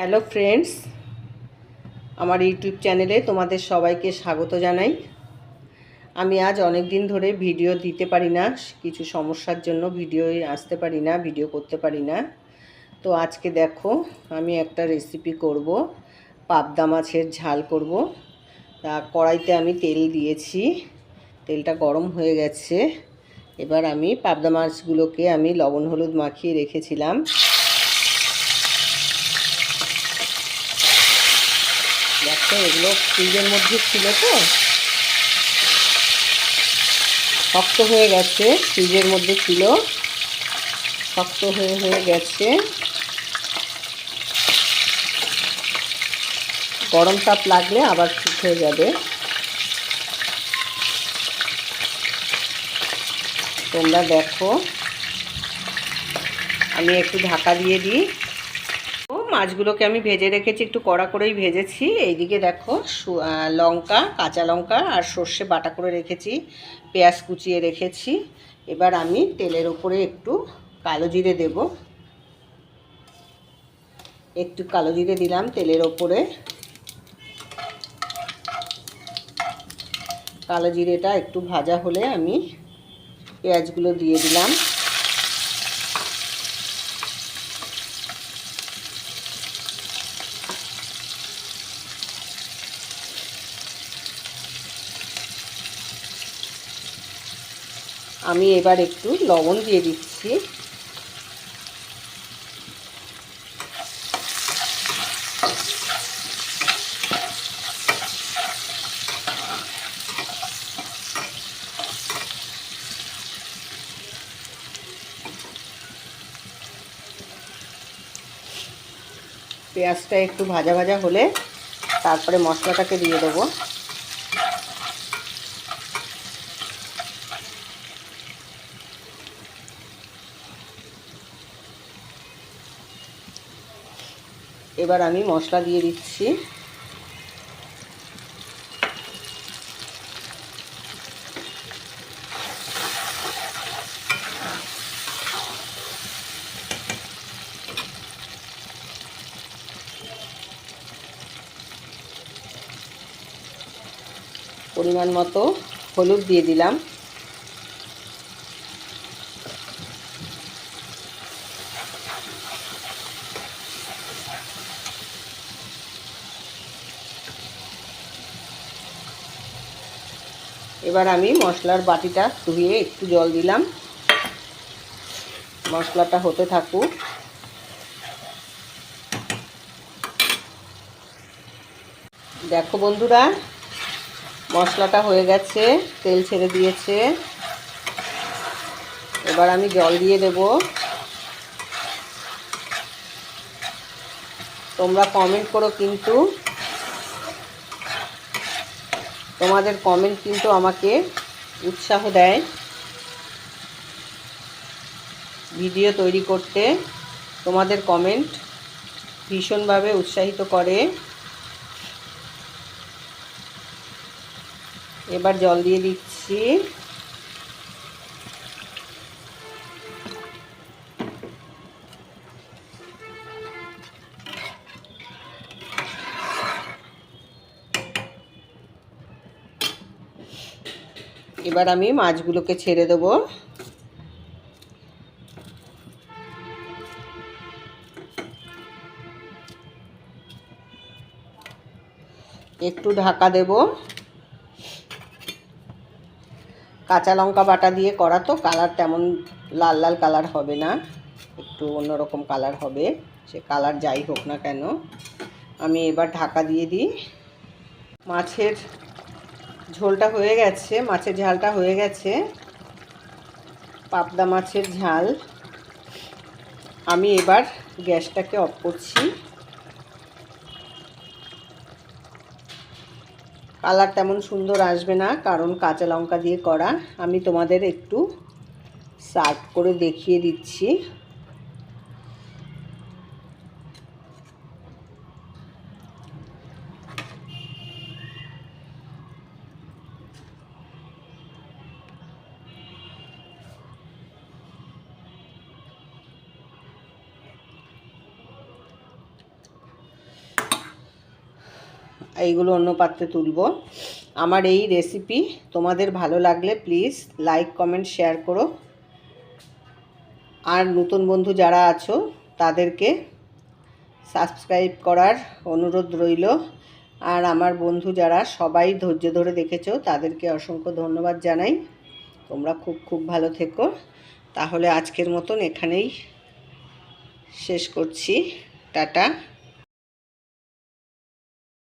Hello friends, আমার YouTube চ্যানেলে তোমাদের সবাইকে স্বাগত জানাই। আমি আজ অনেক দিন ধরে ভিডিও দিতে পারি না, কিছু সমস্যার জন্য ভিডিও আসতে পারি না, ভিডিও করতে পারি না। তো আজকে দেখো, আমি একটা রেসিপি করব, পাবদা মাছের ঝাল করব। তা কড়াইতে আমি তেল দিয়েছি, তেলটা গরম হয়ে গেছে। এবার আমি পাবদা মাছগুলোকে আমি লবণ হলুদ মাখিয়ে রেখেছিলাম। দেখো, এগুলো ফ্রিজের মধ্যে ছিল তো। শক্ত হয়ে গেছে, ফ্রিজের মধ্যে ছিল। শক্ত হয়ে হয়ে গেছে। গরম তাপ লাগলে আবার ঠিক হয়ে যাবে। তোমরা দেখো। আমি একটু ঢাকা দিয়ে দিই। মাছগুলোকে আমি ভেজে রেখেছি, একটু কড়া করেই ভেজেছি। এইদিকে দেখো লঙ্কা, কাঁচা লঙ্কা আর সর্ষে বাটা করে রেখেছি, পেঁয়াজ কুচিয়ে রেখেছি। এবার আমি তেলের ওপরে একটু কালো জিরে দেব। একটু কালো জিরে দিলাম তেলের ওপরে কালো জিরেটা একটু ভাজা হলে আমি পেঁয়াজগুলো দিয়ে দিলাম। আমি এবার একটু লবণ দিয়ে দিচ্ছি। পেঁয়াজটা একটু ভাজা ভাজা হলে তারপরে মশলাটাকে দিয়ে দেবো। এবার আমি মশলা দিয়ে দিচ্ছি। পরিমাণ মতো হলুদ দিয়ে দিলাম। এবার আমি মশলার বাটিটা ধুয়ে একটু জল দিলাম। মশলাটা হতে থাকুক। দেখো বন্ধুরা, মশলাটা হয়ে গেছে, তেল ছেড়ে দিয়েছে। এবার আমি জল দিয়ে দেব। তোমরা কমেন্ট করো কিন্তু তোমাদের কমেন্ট কিন্তু আমাকে উৎসাহ দেয়। ভিডিও তৈরি করতে তোমাদের কমেন্ট ভীষণভাবে উৎসাহিত করে। এবার জল দিয়ে দিচ্ছি। এবার আমি মাছগুলোকে ছেড়ে দেবো। একটু ঢাকা দেব। কাঁচা লঙ্কা বাটা দিয়ে করা তো, কালার তেমন লাল লাল কালার হবে না, একটু অন্যরকম কালার হবে, সে কালার যাই হোক না কেন। আমি এবার ঢাকা দিয়ে দিই। মাছের ঝোলটা হয়ে গেছে, মাছের ঝালটা হয়ে গেছে। পাবদা মাছের ঝাল। আমি এবার গ্যাসটাকে অফ করছি। কালার তেমন সুন্দর আসবে না, কারণ কাঁচা লঙ্কা দিয়ে করা। আমি তোমাদের একটু সার্ভ করে দেখিয়ে দিচ্ছি। এইগুলো অন্য পাত্রে তুলব। আমার এই রেসিপি তোমাদের ভালো লাগলে প্লিজ লাইক কমেন্ট শেয়ার করো। আর নতুন বন্ধু যারা আছো, তাদেরকে সাবস্ক্রাইব করার অনুরোধ রইল। আর আমার বন্ধু যারা সবাই ধৈর্য ধরে দেখেছ, তাদেরকে অসংখ্য ধন্যবাদ জানাই। তোমরা খুব খুব ভালো থেকো। তাহলে আজকের মতন এখানেই শেষ করছি। টাটা।